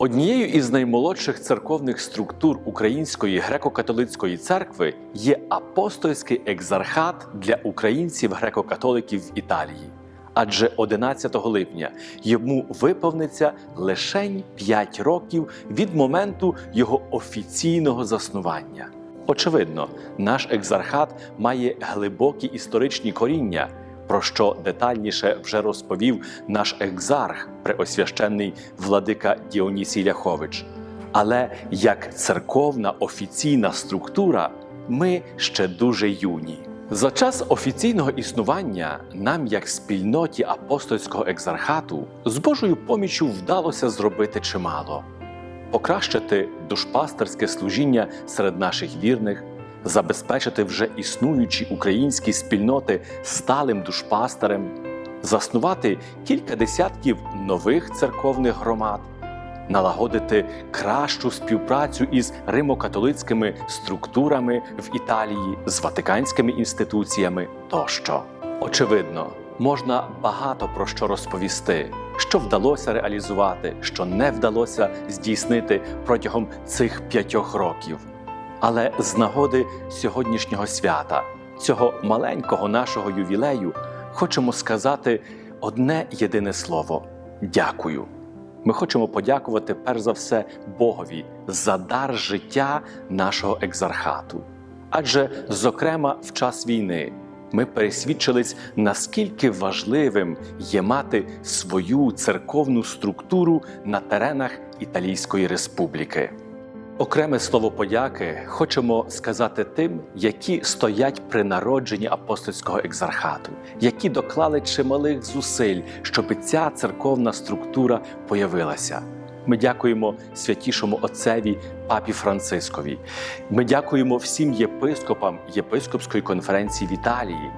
Однією із наймолодших церковних структур Української греко-католицької церкви є апостольський екзархат для українців греко-католиків в Італії. Адже 11 липня йому виповниться лише 5 років від моменту його офіційного заснування. Очевидно, наш екзархат має глибокі історичні коріння, про що детальніше вже розповів наш екзарх, преосвященний владика Діонісій Ляхович. Але як церковна офіційна структура, ми ще дуже юні. За час офіційного існування нам, як спільноті апостольського екзархату, з Божою поміччю вдалося зробити чимало покращити душпастерське служіння серед наших вірних, забезпечити вже існуючі українські спільноти сталим душпастерем, заснувати кілька десятків нових церковних громад, налагодити кращу співпрацю із римокатолицькими структурами в Італії, з ватиканськими інституціями тощо. Очевидно, можна багато про що розповісти, що вдалося реалізувати, що не вдалося здійснити протягом цих п'ятьох років. Але з нагоди сьогоднішнього свята, цього маленького нашого ювілею, хочемо сказати одне єдине слово дякую. Ми хочемо подякувати перш за все Богові за дар життя нашого екзархату. Адже, зокрема, в час війни ми пересвідчились, наскільки важливим є мати свою церковну структуру на теренах Італійської Республіки. Окреме слово подяки хочемо сказати тим, які стоять при народженні апостольського екзархату, які доклали чималих зусиль, щоб ця церковна структура появилася. Ми дякуємо святішому отцеві папі Францискові. Ми дякуємо всім єпископам єпископської конференції в Італії.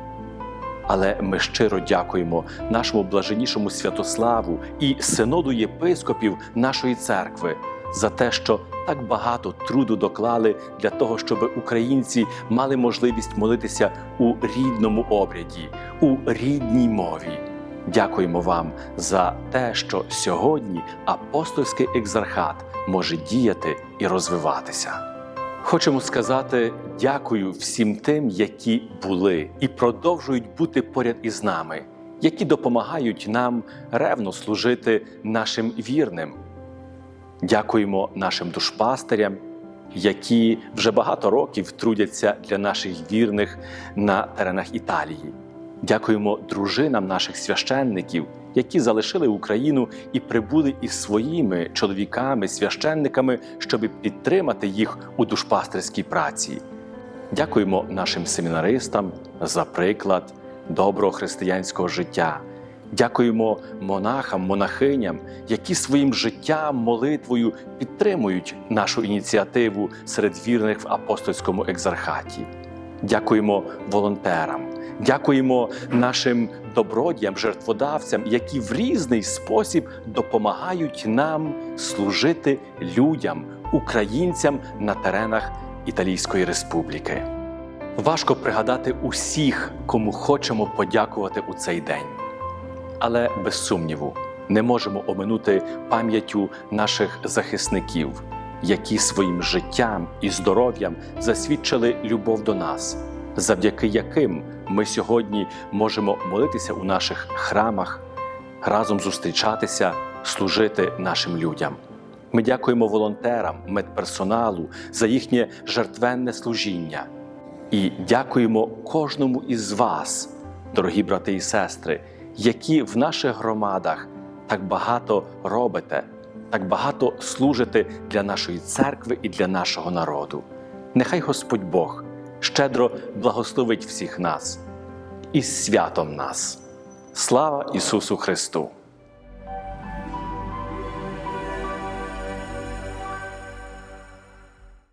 Але ми щиро дякуємо нашому блаженнішому Святославу і синоду єпископів нашої церкви за те, що так багато труду доклали для того, щоб українці мали можливість молитися у рідному обряді, у рідній мові. Дякуємо вам за те, що сьогодні апостольський екзархат може діяти і розвиватися. Хочемо сказати дякую всім тим, які були і продовжують бути поряд із нами, які допомагають нам ревно служити нашим вірним. Дякуємо нашим душпастирям, які вже багато років трудяться для наших вірних на теренах Італії. Дякуємо дружинам наших священників, які залишили Україну і прибули із своїми чоловіками, священниками, щоб підтримати їх у душпастерській праці. Дякуємо нашим семінаристам за приклад доброго християнського життя. Дякуємо монахам, монахиням, які своїм життям, молитвою підтримують нашу ініціативу серед вірних в апостольському екзархаті. Дякуємо волонтерам, дякуємо нашим добродіям, жертводавцям, які в різний спосіб допомагають нам служити людям, українцям на теренах Італійської Республіки. Важко пригадати усіх, кому хочемо подякувати у цей день. Але без сумніву не можемо оминути пам'яттю наших захисників, які своїм життям і здоров'ям засвідчили любов до нас, завдяки яким ми сьогодні можемо молитися у наших храмах, разом зустрічатися, служити нашим людям. Ми дякуємо волонтерам, медперсоналу за їхнє жертвенне служіння і дякуємо кожному із вас, дорогі брати і сестри які в наших громадах так багато робите, так багато служите для нашої церкви і для нашого народу. Нехай Господь Бог щедро благословить всіх нас і святом нас. Слава Ісусу Христу!